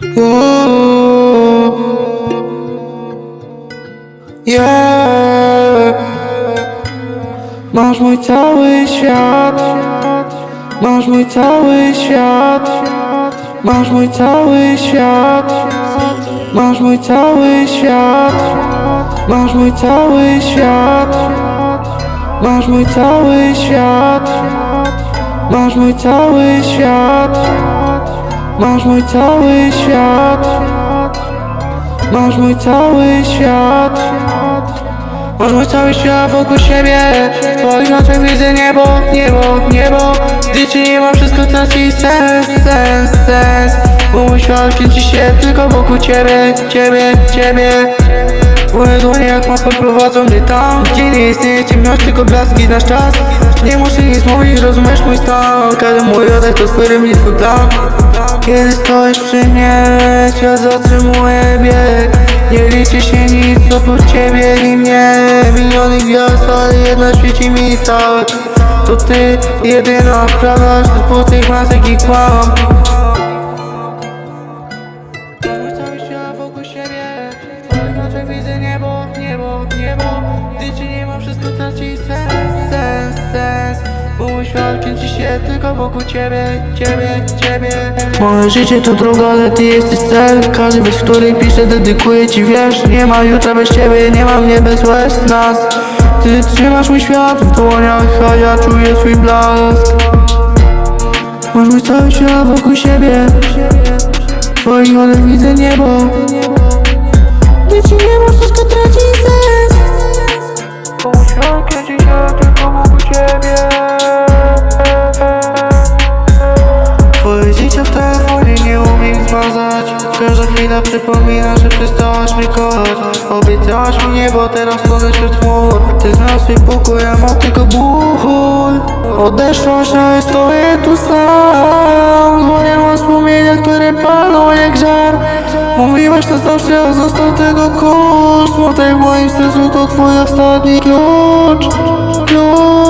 Yeah. Masz mój cały świat. Masz mój cały świat. Masz mój cały świat. Masz mój cały świat. Masz mój cały świat. Masz mój cały świat. Masz mój cały świat Masz mój cały świat. Masz mój cały świat. Masz mój cały świat wokół siebie. W twoich oczach widzę niebo, niebo, niebo. Gdy ci nie ma wszystko traci sens, sens, sens. Bo mój świat kręci się tylko wokół ciebie, ciebie, ciebie. Twoje dłonie jak mapa prowadzą mnie tam Gdzie nie istnieje ciemność, tylko blaski nasz czas. Nie muszę nic mówić, rozumiesz mój stan. Każdy mój oddech to swój rytm, twój plan Kiedy stoisz przy mnie, świat zatrzymuje bieg. Nie liczy się nic oprócz ciebie i mnie. Miliony gwiazd, ale jedna świeci mi tak To ty, jedyna prawda wśród pustych masek i kłam. Widzę niebo, niebo, niebo. Gdy ci nie ma wszystko traci sens, mój świat kręci się tylko wokół ciebie, ciebie, ciebie. Moje życie to droga, ale ty jesteś cel. Każdy wiersz, który piszę, dedykuję ci wiesz Nie ma jutra bez ciebie, nie ma mnie bez łez. Nas Ty trzymasz mój świat w dłoniach, a ja czuję twój blask. Masz mój cały świat wokół siebie. Twoich oczach widzę niebo. Gdy ci nie ma, Każda chwila przypomina, że przestałaś mnie kochać. Obiecałaś mi niebo, teraz tonę wśród chmur. Ty znasz swój pokój, ja mam tylko ból. Odeszłaś, a stoję tu sam. Dzwonię o wspomnienia, które palą jak żar. Mówiłaś to zawsze, a został tego kurz Smutek w moim sercu to twój ostatni Klucz, klucz